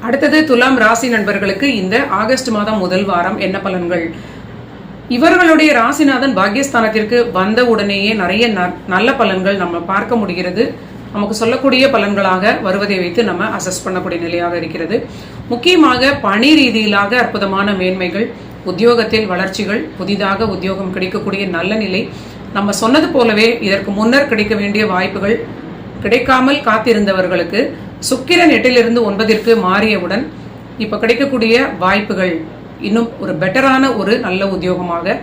அடுத்தது துலாம் ராசி நண்பர்களுக்கு இந்த ஆகஸ்ட் மாதம் முதல் வாரம் என்ன பலன்கள்? இவர்களுடைய ராசிநாதன் பாக்யஸ்தானத்திற்கு வந்த உடனேயே நிறைய ந- நல்ல பலன்கள் நம்ம பார்க்க முடிகிறது. நமக்கு சொல்லக்கூடிய பலன்களாக வருவதை வைத்து நம்ம அசஸ் பண்ணக்கூடிய நிலையாக இருக்கிறது. முக்கியமாக பணி ரீதியிலாக அற்புதமான மேன்மைகள் உத்தியோகத்தில் வளர்ச்சிகள் புதிதாக உத்தியோகம் கிடைக்கக்கூடிய நல்ல நிலை. நம்ம சொன்னது போலவே இதற்கு முன்னர் கிடைக்க வேண்டிய வாய்ப்புகள் கிடைக்காமல் காத்திருந்தவர்களுக்கு சுக்கிரன் எட்டிலிருந்து ஒன்பதிற்கு மாறியவுடன் இப்போ கிடைக்கக்கூடிய வாய்ப்புகள் இன்னும் ஒரு பெட்டரான ஒரு நல்ல உத்தியோகமாக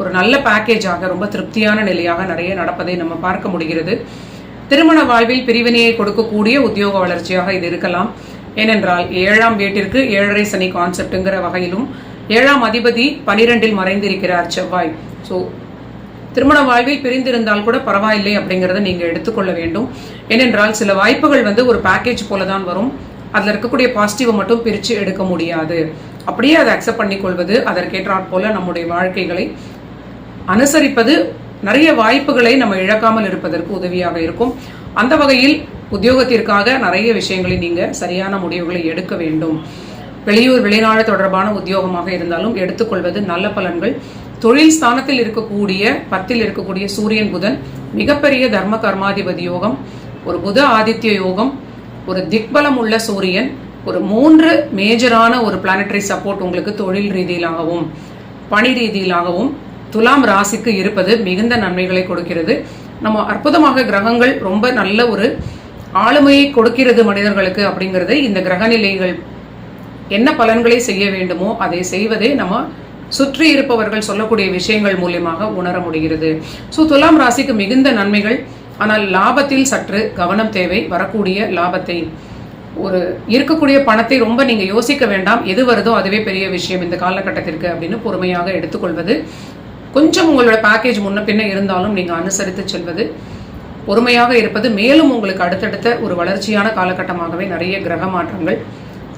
ஒரு நல்ல பேக்கேஜாக ரொம்ப திருப்தியான நிலையாக நிறைய நடப்பதை நம்ம பார்க்க முடிகிறது. திருமண வாழ்வில் பிரிவினையை கொடுக்கக்கூடிய உத்தியோக வளர்ச்சியாக இது இருக்கலாம். ஏனென்றால் ஏழாம் வீட்டிற்கு ஏழரை சனி கான்செப்டுங்கிற வகையிலும் ஏழாம் அதிபதி பனிரெண்டில் மறைந்திருக்கிறார் செவ்வாய். ஸோ திருமண வாழ்வில் பிரிந்திருந்தால் கூட பரவாயில்லை அப்படிங்கறத நீங்க எடுத்துக்கொள்ள வேண்டும். ஏனென்றால் சில வாய்ப்புகள் வந்து ஒரு பேக்கேஜ் போல தான் வரும். அதுல இருக்கக்கூடிய பாசிட்டிவை மட்டும் பிரிச்சு எடுக்க முடியாது. அப்படியே அதை அக்செப்ட் பண்ணிக்கொள்வது அதற்கேற்றாற் போல நம்முடைய வாழ்க்கைகளை அனுசரிப்பது நிறைய வாய்ப்புகளை நம்ம இழக்காமல் இருப்பதற்கு உதவியாக இருக்கும். அந்த வகையில் உத்தியோகத்திற்காக நிறைய விஷயங்களை நீங்க சரியான முடிவுகளை எடுக்க வேண்டும். வெளியூர் வெளிநாடு தொடர்பான உத்தியோகமாக இருந்தாலும் எடுத்துக்கொள்வது நல்ல பலன்கள். தொழில் ஸ்தானத்தில் இருக்கக்கூடிய பத்தில் இருக்கக்கூடிய சூரியன் புதன் மிகப்பெரிய தர்ம கர்மாதிபதி யோகம் ஒரு புத ஆதித்ய யோகம் ஒரு திக்பலம் உள்ள சூரியன் ஒரு மூன்று மேஜரான ஒரு பிளானட்டரி சப்போர்ட் உங்களுக்கு தொழில் ரீதியிலாகவும் பணி ரீதியிலாகவும் துலாம் ராசிக்கு இருப்பது மிகுந்த நன்மைகளை கொடுக்கிறது. நம்ம அற்புதமாக கிரகங்கள் ரொம்ப நல்ல ஒரு ஆளுமையை கொடுக்கிறது மனிதர்களுக்கு அப்படிங்கிறது இந்த கிரகநிலைகள் என்ன பலன்களை செய்ய வேண்டுமோ அதை செய்வதே நம்ம சுற்றி இருப்பவர்கள் சொல்லக்கூடிய விஷயங்கள் மூலியமாக உணர முடிகிறது. ஸோ துலாம் ராசிக்கு மிகுந்த நன்மைகள். ஆனால் லாபத்தில் சற்று கவனம் தேவை. வரக்கூடிய லாபத்தை ஒரு இருக்கக்கூடிய பணத்தை ரொம்ப நீங்க யோசிக்க வேண்டாம். எது வருதோ அதுவே பெரிய விஷயம் இந்த காலகட்டத்திற்கு அப்படின்னு பொறுமையாக எடுத்துக்கொள்வது. கொஞ்சம் உங்களோட பேக்கேஜ் முன்ன பின்ன இருந்தாலும் நீங்க அனுசரித்து செல்வது. பொறுமையாக இருப்பது. மேலும் உங்களுக்கு அடுத்தடுத்த ஒரு வளர்ச்சியான காலகட்டமாகவே நிறைய கிரக மாற்றங்கள்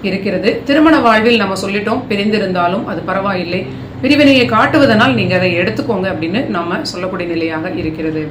இருக்கிறது. திருமண வாழ்வில் நம்ம சொல்லிட்டோம் பிரிந்திருந்தாலும் அது பரவாயில்லை. பிரிவினையை காட்டுவதனால் நீங்க அதை எடுத்துக்கோங்க அப்படின்னு நம்ம சொல்லக்கூடிய நிலையாக இருக்கிறது.